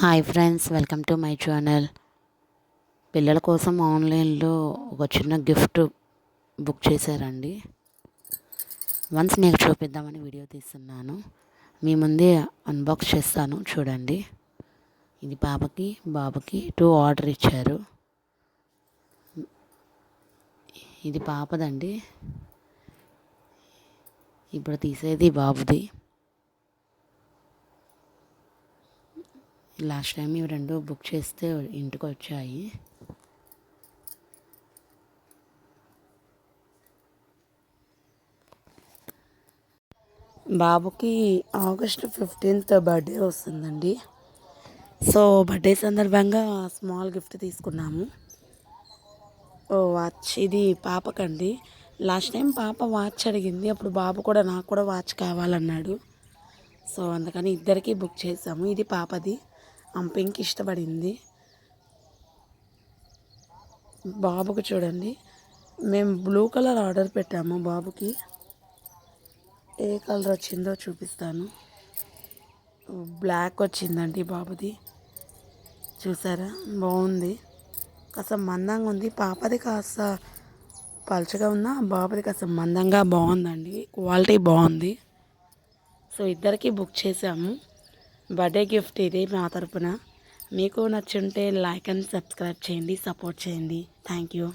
Hi friends welcome to my channel పిల్లల కోసం ఆన్లైన్లో ఒక చిన్న గిఫ్ట్ బుక్ చేశారండి. వన్స్ మీకు చూపిద్దామని వీడియో తీస్తున్నాను. మీ ముందే అన్బాక్స్ చేస్తాను చూడండి. ఇది పాపకి బాబుకి టూ ఆర్డర్ ఇచ్చారు. ఇది పాపదండి. ఇప్పుడు తీసేది బాబుది. లాస్ట్ టైం ఇవి రెండు బుక్ చేస్తే ఇంటికి వచ్చాయి. బాబుకి ఆగస్ట్ ఫిఫ్టీన్త్ బర్త్డే వస్తుందండి. సో బర్త్డే సందర్భంగా స్మాల్ గిఫ్ట్ తీసుకున్నాము. ఓ వాచ్ ఇది పాపకండి. లాస్ట్ టైం పాప వాచ్ అడిగింది. అప్పుడు బాబు కూడా నాకు కూడా వాచ్ కావాలన్నాడు. సో అందుకని ఇద్దరికీ బుక్ చేసాము. ఇది పాపది. ఆమె పింక్ ఇష్టపడింది. బాబుకి చూడండి. మేము బ్లూ కలర్ ఆర్డర్ పెట్టాము బాబుకి. ఏ కలర్ వచ్చిందో చూపిస్తాను. బ్లాక్ వచ్చిందండి బాబుది. చూసారా? బాగుంది. కాస్త మందంగా ఉంది. పాపది కాస్త పలుచగా ఉన్నా బాబుది కాస్త మందంగా బాగుందండి. క్వాలిటీ బాగుంది. సో ఇద్దరికి బుక్ చేసాము బర్త్డే గిఫ్ట్ ఇది మా తరపున. మీకు నచ్చుంటే లైక్ అండ్ సబ్స్క్రైబ్ చేయండి సపోర్ట్ చేయండి. Thank you.